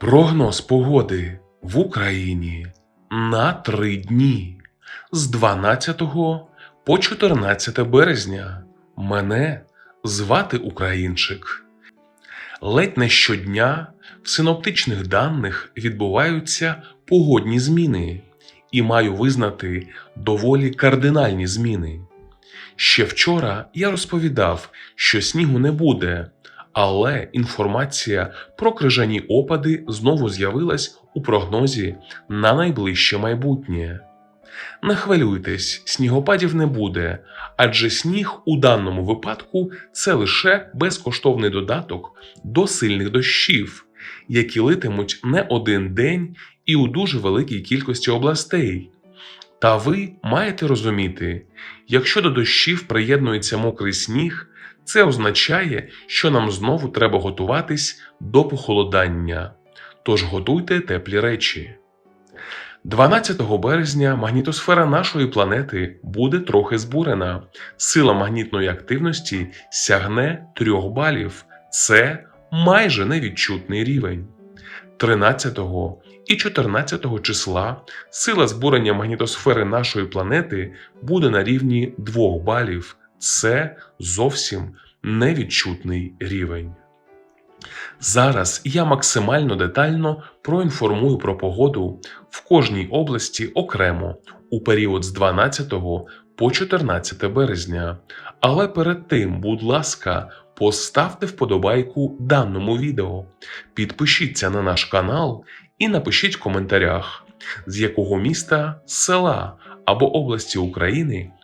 Прогноз погоди в Україні на три дні з 12 по 14 березня. Мене звати Українчик. Ледь не щодня в синоптичних даних відбуваються погодні зміни, і маю визнати доволі кардинальні зміни. Ще вчора я розповідав, що снігу не буде, але інформація про крижані опади знову з'явилась у прогнозі на найближче майбутнє. Не хвилюйтесь, снігопадів не буде, адже сніг у даному випадку це лише безкоштовний додаток до сильних дощів, які литимуть не один день і у дуже великій кількості областей. Та ви маєте розуміти, якщо до дощів приєднується мокрий сніг, це означає, що нам знову треба готуватись до похолодання. Тож готуйте теплі речі. 12 березня магнітосфера нашої планети буде трохи збурена. Сила магнітної активності сягне 3 балів. Це майже невідчутний рівень. 13 і 14 числа сила збурення магнітосфери нашої планети буде на рівні 2 балів. Це зовсім невідчутний рівень. Зараз я максимально детально проінформую про погоду в кожній області окремо у період з 12 по 14 березня. Але перед тим, будь ласка, поставте вподобайку даному відео, підпишіться на наш канал і напишіть в коментарях, з якого міста, села або області України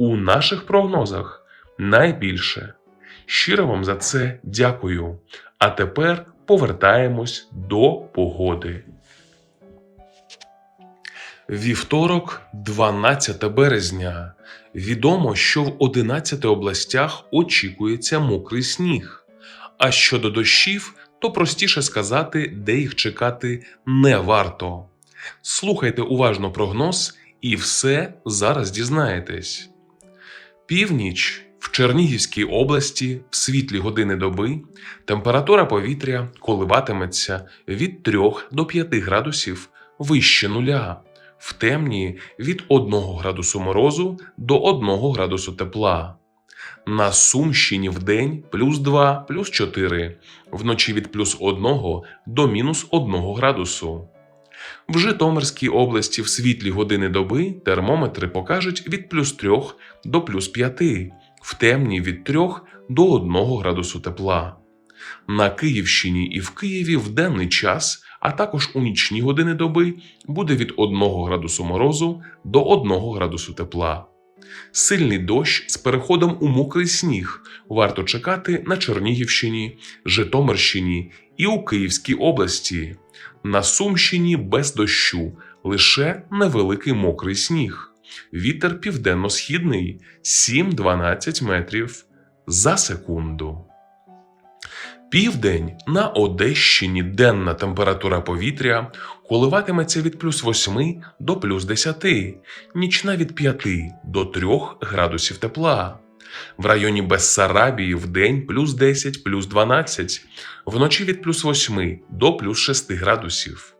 у наших прогнозах найбільше. Щиро вам за це дякую. А тепер повертаємось до погоди. Вівторок, 12 березня. Відомо, що в 11 областях очікується мокрий сніг. А щодо дощів, то простіше сказати, де їх чекати не варто. Слухайте уважно прогноз і все зараз дізнаєтесь. Північ в Чернігівській області в світлі години доби температура повітря коливатиметься від 3 до 5 градусів вище нуля, в темні від 1 градусу морозу до 1 градусу тепла. На Сумщині в день плюс 2, плюс 4, вночі від плюс 1 до мінус 1 градусу. В Житомирській області в світлі години доби термометри покажуть від плюс 3 до плюс 5, в темні від 3 до 1 градусу тепла. На Київщині і в Києві в денний час, а також у нічні години доби буде від 1 градусу морозу до 1 градусу тепла. Сильний дощ з переходом у мокрий сніг варто чекати на Чернігівщині, Житомирщині і у Київській області. На Сумщині без дощу, лише невеликий мокрий сніг. Вітер південно-східний 7-12 метрів за секунду. Південь на Одещині денна температура повітря коливатиметься від плюс 8 до плюс 10, нічна від 5 до 3 градусів тепла. В районі Бессарабії в день плюс 10, плюс 12, вночі від плюс 8 до плюс 6 градусів.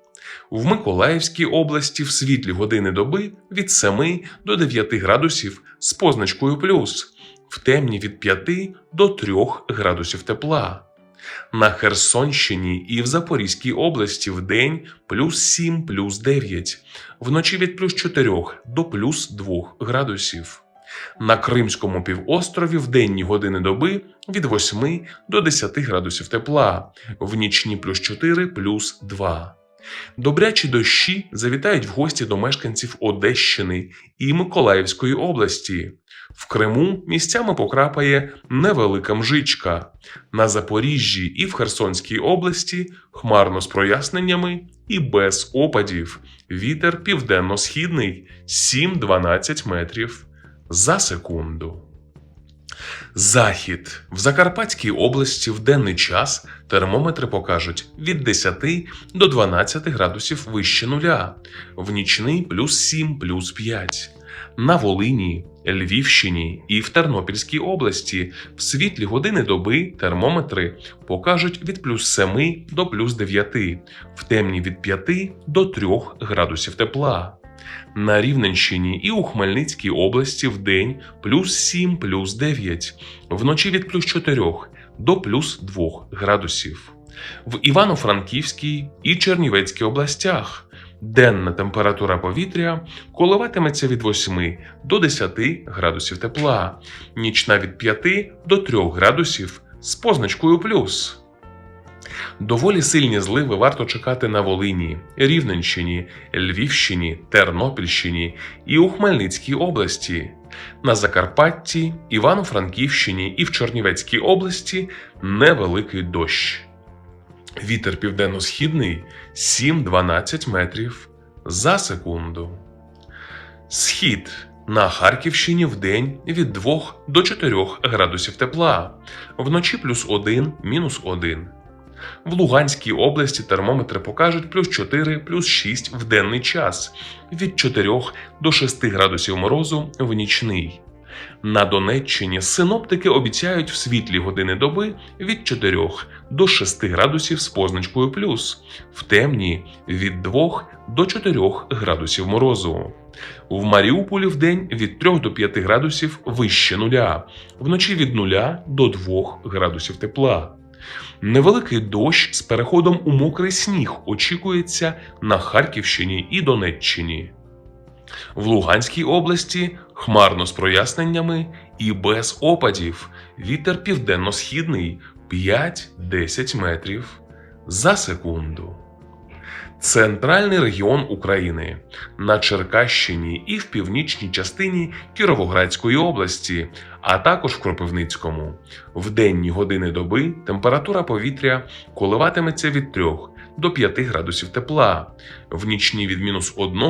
В Миколаївській області в світлі години доби від 7 до 9 градусів з позначкою плюс, в темні від 5 до 3 градусів тепла. На Херсонщині і в Запорізькій області в день плюс 7, плюс 9, вночі від плюс 4 до плюс 2 градусів. На Кримському півострові в денні години доби від 8 до 10 градусів тепла, в нічні плюс 4, плюс 2. Добрячі дощі завітають в гості до мешканців Одещини і Миколаївської області. В Криму місцями покрапає невелика мжичка. На Запоріжжі і в Херсонській області хмарно з проясненнями і без опадів. Вітер південно-східний 7-12 метрів за секунду. Захід в Закарпатській області в денний час термометри покажуть від 10 до 12 градусів вище нуля, в нічний плюс 7, плюс 5. На Волині, Львівщині і в Тернопільській області в світлі години доби термометри покажуть від плюс 7 до плюс 9, в темні від 5 до 3 градусів тепла. На Рівненщині і у Хмельницькій області в день плюс 7, плюс 9, вночі від плюс 4 до плюс 2 градусів. В Івано-Франківській і Чернівецькій областях денна температура повітря коливатиметься від 8 до 10 градусів тепла, нічна від 5 до 3 градусів з позначкою плюс. Доволі сильні зливи варто чекати на Волині, Рівненщині, Львівщині, Тернопільщині і у Хмельницькій області. На Закарпатті, Івано-Франківщині і в Чернівецькій області невеликий дощ. Вітер південно-східний 7-12 метрів за секунду. Схід на Харківщині в день від 2 до 4 градусів тепла, вночі плюс 1, мінус 1. В Луганській області термометри покажуть плюс 4, плюс 6 в денний час, від 4 до 6 градусів морозу в нічний. На Донеччині синоптики обіцяють в світлі години доби від 4 до 6 градусів з позначкою плюс, в темні від 2 до 4 градусів морозу. В Маріуполі в день від 3 до 5 градусів вище нуля, вночі від 0 до 2 градусів тепла. Невеликий дощ з переходом у мокрий сніг очікується на Харківщині і Донеччині. В Луганській області хмарно з проясненнями і без опадів. Вітер південно-східний 5-10 метрів за секунду. Центральний регіон України на Черкащині і в північній частині Кіровоградської області, а також в Кропивницькому. В денні години доби температура повітря коливатиметься від 3 до 5 градусів тепла, в нічні від мінус 1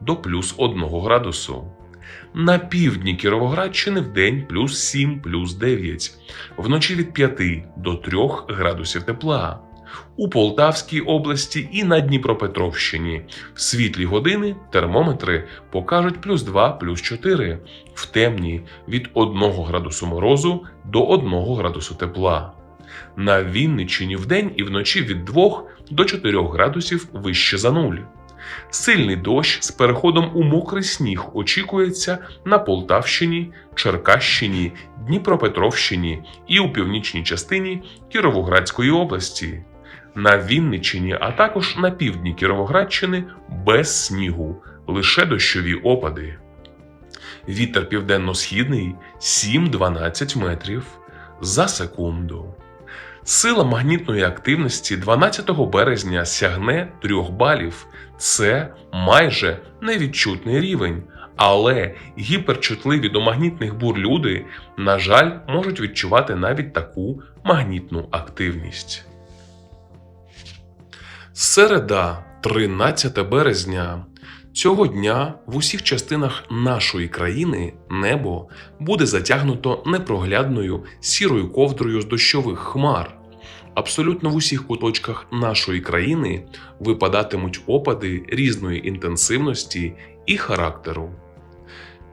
до плюс 1 градусу. На півдні Кіровоградщини в день плюс 7, плюс 9, вночі від 5 до 3 градусів тепла. У Полтавській області і на Дніпропетровщині в світлі години термометри покажуть плюс 2, плюс 4, в темні від 1 градусу морозу до 1 градусу тепла. На Вінниччині вдень і вночі від 2 до 4 градусів вище за нуль. Сильний дощ з переходом у мокрий сніг очікується на Полтавщині, Черкащині, Дніпропетровщині і у північній частині Кіровоградської області. На Вінниччині, а також на півдні Кіровоградщини без снігу, лише дощові опади. Вітер південно-східний 7-12 метрів за секунду. Сила магнітної активності 12 березня сягне 3 балів. Це майже невідчутний рівень. Але гіперчутливі до магнітних бур люди, на жаль, можуть відчувати навіть таку магнітну активність. Середа, 13 березня. Цього дня в усіх частинах нашої країни небо буде затягнуто непроглядною сірою ковдрою з дощових хмар. Абсолютно в усіх куточках нашої країни випадатимуть опади різної інтенсивності і характеру.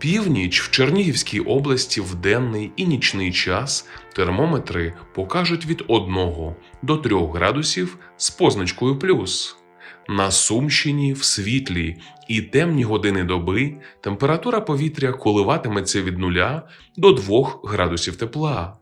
Північ в Чернігівській області в денний і нічний час термометри покажуть від 1 до 3 градусів з позначкою плюс. На Сумщині в світлі і темні години доби температура повітря коливатиметься від 0 до 2 градусів тепла.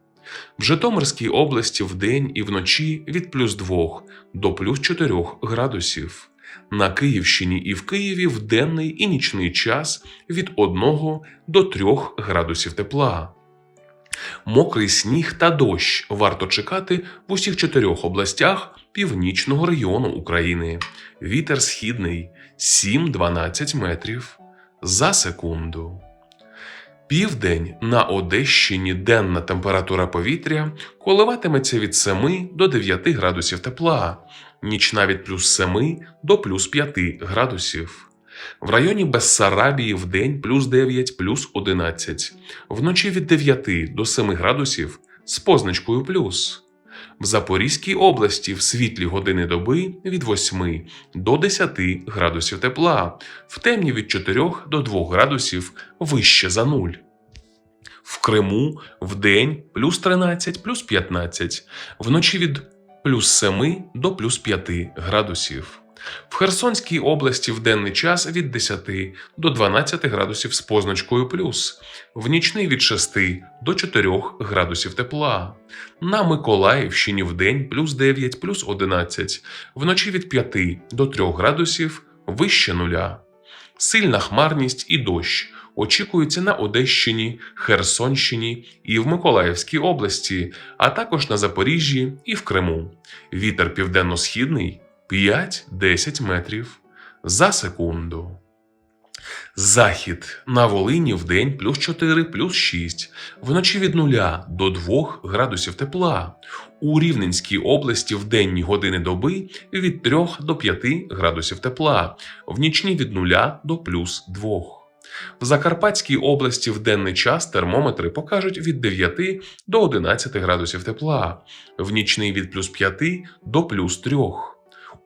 В Житомирській області вдень і вночі від плюс 2 до плюс 4 градусів. На Київщині і в Києві в денний і нічний час від 1 до 3 градусів тепла. Мокрий сніг та дощ варто чекати в усіх чотирьох областях північного регіону України. Вітер східний 7-12 метрів за секунду. Південь на Одещині денна температура повітря коливатиметься від 7 до 9 градусів тепла, нічна від плюс 7 до плюс 5 градусів. В районі Бессарабії в день плюс 9 плюс 11, вночі від 9 до 7 градусів з позначкою плюс. В Запорізькій області в світлі години доби від 8 до 10 градусів тепла, в темні від 4 до 2 градусів вище за нуль. В Криму в день плюс 13 плюс 15, вночі від плюс 7 до плюс 5 градусів. В Херсонській області в денний час від 10 до 12 градусів з позначкою плюс, в нічний від 6 до 4 градусів тепла. На Миколаївщині в день плюс 9 плюс 11, вночі від 5 до 3 градусів вище нуля. Сильна хмарність і дощ очікуються на Одещині, Херсонщині і в Миколаївській області, а також на Запоріжжі і в Криму. Вітер південно-східний 5-10 метрів за секунду. Захід на Волині в день плюс 4 плюс 6, вночі від 0 до 2 градусів тепла. У Рівненській області в денні години доби від 3 до 5 градусів тепла, в нічні від 0 до плюс 2. В Закарпатській області в денний час термометри покажуть від 9 до 11 градусів тепла, в нічний від плюс 5 до плюс 3.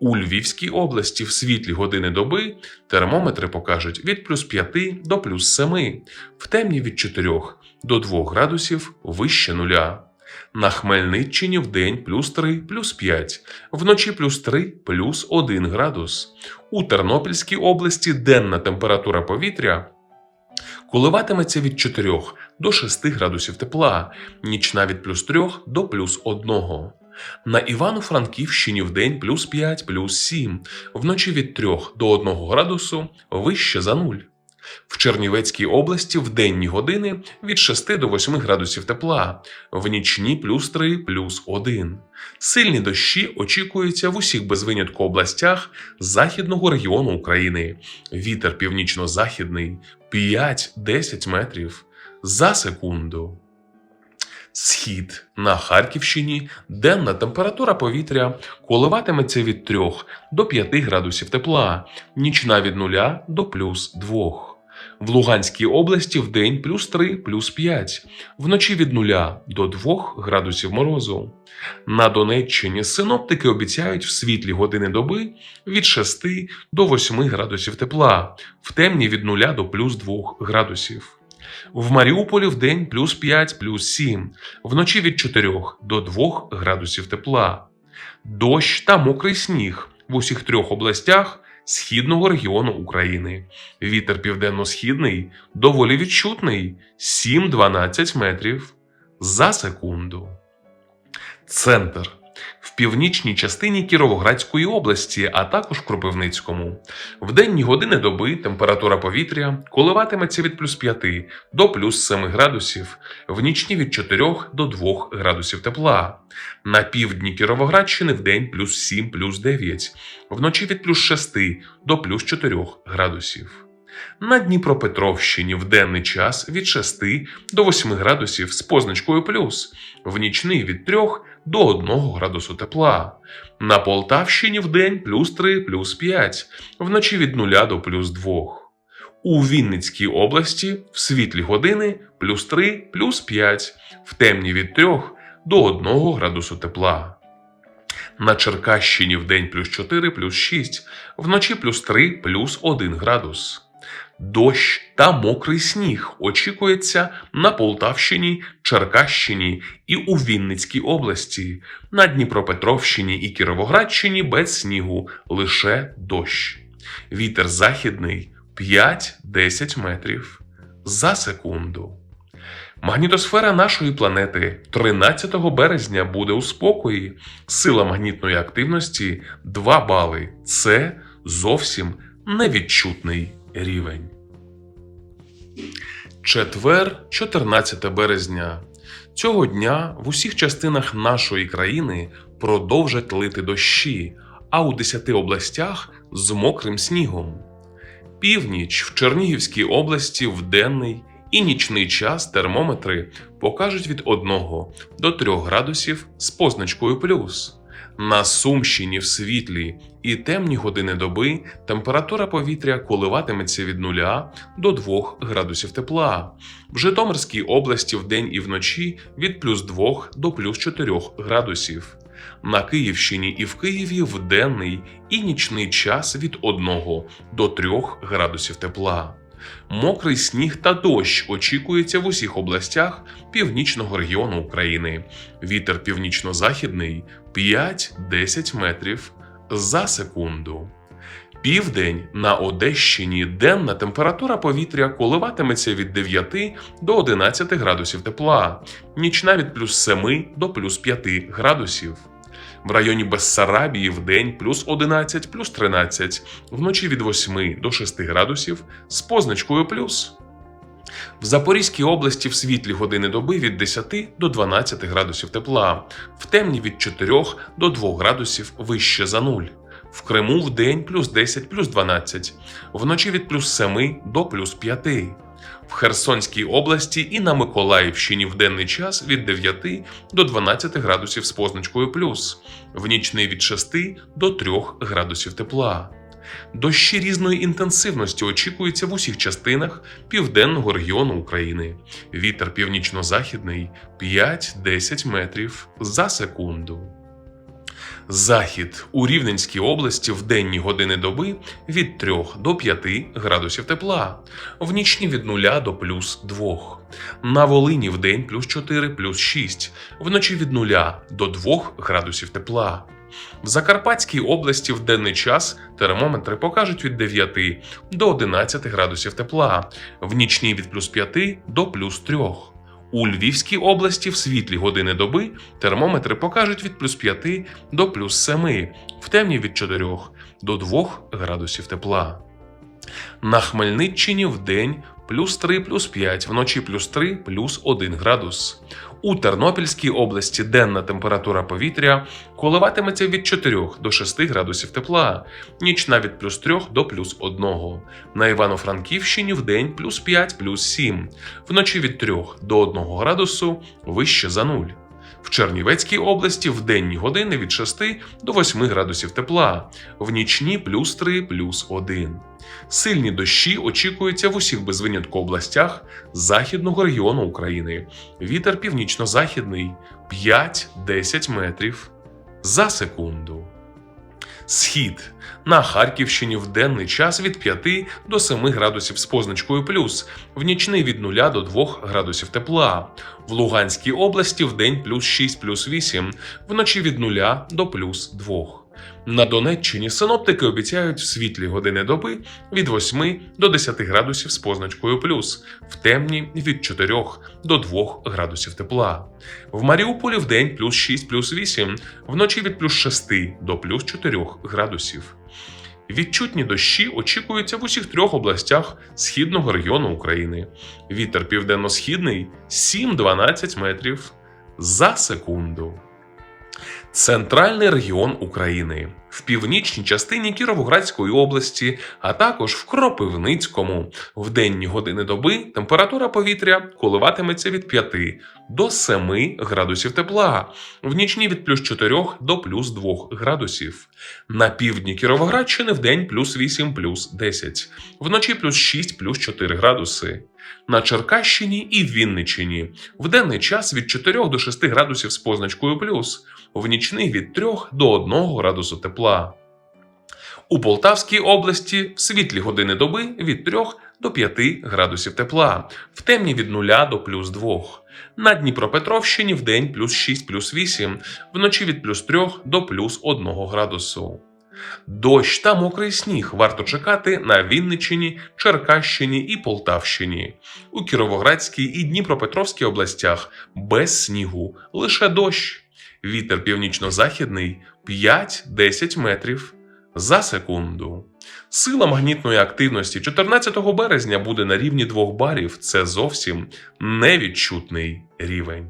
У Львівській області в світлі години доби термометри покажуть від плюс 5 до плюс 7, в темні від 4 до 2 градусів вище нуля. На Хмельниччині в день плюс 3 плюс 5, вночі плюс 3 плюс 1 градус. У Тернопільській області денна температура повітря коливатиметься від 4 до 6 градусів тепла, нічна від плюс 3 до плюс 1. На Івано-Франківщині в день плюс 5 плюс 7, вночі від 3 до 1 градусу вище за нуль. В Чернівецькій області в денні години від 6 до 8 градусів тепла, в нічні плюс 3 плюс 1. Сильні дощі очікуються в усіх без винятку областях західного регіону України. Вітер північно-західний 5-10 метрів за секунду. Схід на Харківщині денна температура повітря коливатиметься від 3 до 5 градусів тепла, нічна від 0 до плюс 2. В Луганській області в день плюс 3 плюс 5, вночі від 0 до 2 градусів морозу. На Донеччині синоптики обіцяють в світлі години доби від 6 до 8 градусів тепла, в темні від 0 до плюс 2 градусів. В Маріуполі в день плюс 5 плюс 7, вночі від 4 до 2 градусів тепла. Дощ та мокрий сніг в усіх трьох областях східного регіону України. Вітер південно-східний доволі відчутний 7-12 метрів за секунду. Центр в північній частині Кіровоградської області, а також Кропивницькому. В денні години доби температура повітря коливатиметься від плюс 5 до плюс 7 градусів, в нічні від 4 до 2 градусів тепла. На півдні Кіровоградщини в день плюс 7 плюс 9, вночі від плюс 6 до плюс 4 градусів. На Дніпропетровщині в денний час від 6 до 8 градусів з позначкою плюс, в нічний від 3 до 1 градусу тепла. На Полтавщині в день плюс 3 плюс 5, вночі від 0 до плюс 2. У Вінницькій області в світлі години плюс 3 плюс 5, в темні від 3 до 1 градусу тепла. На Черкащині в день плюс 4 плюс 6, вночі плюс 3 плюс 1 градус. Дощ та мокрий сніг очікується на Полтавщині, Черкащині і у Вінницькій області, на Дніпропетровщині і Кіровоградщині без снігу, лише дощ. Вітер західний 5-10 метрів за секунду. Магнітосфера нашої планети 13 березня буде у спокої. Сила магнітної активності 2 бали. Це зовсім невідчутний рівень. Четвер, 14 березня. Цього дня в усіх частинах нашої країни продовжать лити дощі, а у 10 областях з мокрим снігом. Північ в Чернігівській області в денний і нічний час термометри покажуть від 1 до 3 градусів з позначкою плюс. На Сумщині в світлі і темні години доби температура повітря коливатиметься від 0 до 2 градусів тепла. В Житомирській області вдень і вночі від плюс 2 до плюс 4 градусів. На Київщині і в Києві в денний і нічний час від 1 до 3 градусів тепла. Мокрий сніг та дощ очікується в усіх областях північного регіону України. Вітер північно-західний 5-10 метрів за секунду. Південь на Одещині денна температура повітря коливатиметься від 9 до 11 градусів тепла, нічна від плюс 7 до плюс 5 градусів. В районі Бессарабії в день плюс 11, плюс 13, вночі від 8 до 6 градусів з позначкою плюс. В Запорізькій області в світлі години доби від 10 до 12 градусів тепла, в темні від 4 до 2 градусів вище за нуль. В Криму в день плюс 10 плюс 12, вночі від плюс 7 до плюс 5. В Херсонській області і на Миколаївщині в денний час від 9 до 12 градусів з позначкою плюс, в нічний від 6 до 3 градусів тепла. Дощі різної інтенсивності очікуються в усіх частинах південного регіону України. Вітер північно-західний 5-10 метрів за секунду. Захід у Рівненській області в денні години доби від 3 до 5 градусів тепла, в нічні від 0 до плюс 2. На Волині в день плюс 4 плюс 6, вночі від 0 до 2 градусів тепла. В Закарпатській області в денний час термометри покажуть від 9 до 11 градусів тепла, в нічній від плюс 5 до плюс 3. У Львівській області в світлі години доби термометри покажуть від плюс 5 до плюс 7, в темні від 4 до 2 градусів тепла. На Хмельниччині в день плюс 3 плюс 5, вночі плюс 3 плюс 1 градус. У Тернопільській області денна температура повітря коливатиметься від 4 до 6 градусів тепла, нічна від плюс 3 до плюс 1. На Івано-Франківщині в день плюс 5 плюс 7, вночі від 3 до 1 градусу вище за нуль. В Чернівецькій області в денні години від 6 до 8 градусів тепла, в нічні плюс 3 плюс 1. Сильні дощі очікуються в усіх без винятку областях західного регіону України. Вітер північно-західний 5-10 метрів за секунду. Схід на Харківщині в денний час від 5 до 7 градусів з позначкою плюс, в нічний від 0 до 2 градусів тепла. В Луганській області в день плюс 6 плюс 8, вночі від 0 до плюс 2. На Донеччині синоптики обіцяють в світлі години доби від 8 до 10 градусів з позначкою плюс, в темні від 4 до 2 градусів тепла. В Маріуполі в день плюс 6 плюс 8, вночі від плюс 6 до плюс 4 градусів. Відчутні дощі очікуються в усіх трьох областях східного регіону України. Вітер південно-східний 7-12 метрів за секунду. Центральний регіон України в північній частині Кіровоградської області, а також в Кропивницькому. В денні години доби температура повітря коливатиметься від 5 до 7 градусів тепла, в нічні від плюс 4 до плюс 2 градусів. На півдні Кіровоградщини в день плюс 8 плюс 10, вночі плюс 6 плюс 4 градуси. На Черкащині і Вінниччині в денний час від 4 до 6 градусів з позначкою плюс, в нічний від 3 до 1 градусу тепла. У Полтавській області в світлі години доби від 3 до 5 градусів тепла, в темні від 0 до плюс 2. На Дніпропетровщині в день плюс 6 плюс 8, вночі від плюс 3 до плюс 1 градусу. Дощ та мокрий сніг варто чекати на Вінниччині, Черкащині і Полтавщині. У Кіровоградській і Дніпропетровській областях без снігу, лише дощ. Вітер північно-західний 5-10 метрів за секунду. Сила магнітної активності 14 березня буде на рівні 2 барів. Це зовсім невідчутний рівень.